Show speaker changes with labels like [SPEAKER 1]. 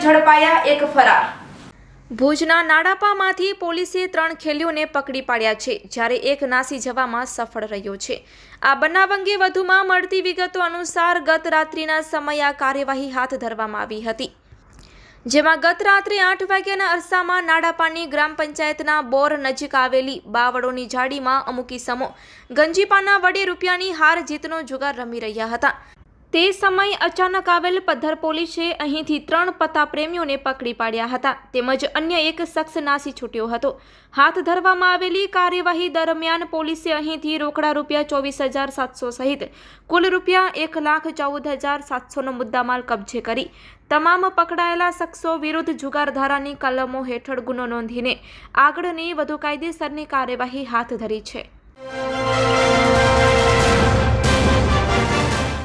[SPEAKER 1] ઝડપાયા, એક ફરાર.
[SPEAKER 2] ભુજના નાડાપામાંથી પોલીસે ત્રણ ખેલીઓને પકડી પાડ્યા છે, જ્યારે એક નાસી જવામાં સફળ રહ્યો છે. આ બનાવ અંગે વધુમાં મળતી વિગતો અનુસાર ગત રાત્રિના સમયે આ કાર્યવાહી હાથ ધરવામાં આવી હતી. જેમાં ગત રાત્રે આઠ વાગ્યાના અરસામાં નાડાપાની ગ્રામ પંચાયતના બોર નજીક આવેલી બાવળોની જાડીમાં અમુકી સમો ગંજીપાના વડે રૂપિયાની હાર જીતનો જુગાર રમી રહ્યા હતા. તે સમયે અચાનક આવેલ પથ્થર પોલીસે અહીંથી ત્રણ પત્તા પ્રેમીઓને પકડી પાડ્યા હતા. તેમજ અન્ય એક શખ્સ નાસી છૂટ્યો હતો. હાથ ધરવામાં આવેલી કાર્યવાહી દરમિયાન પોલીસે અહીંથી રોકડા રૂપિયા ચોવીસ હજાર સાતસો સહિત કુલ રૂપિયા એક લાખ ચૌદ હજાર સાતસોનો મુદ્દામાલ કબજે કરી. તમામ પકડાયેલા શખ્સો વિરુદ્ધ જુગાર ધારાની કલમો હેઠળ ગુનો નોંધીને આગળની વધુ કાયદેસરની કાર્યવાહી હાથ ધરી છે.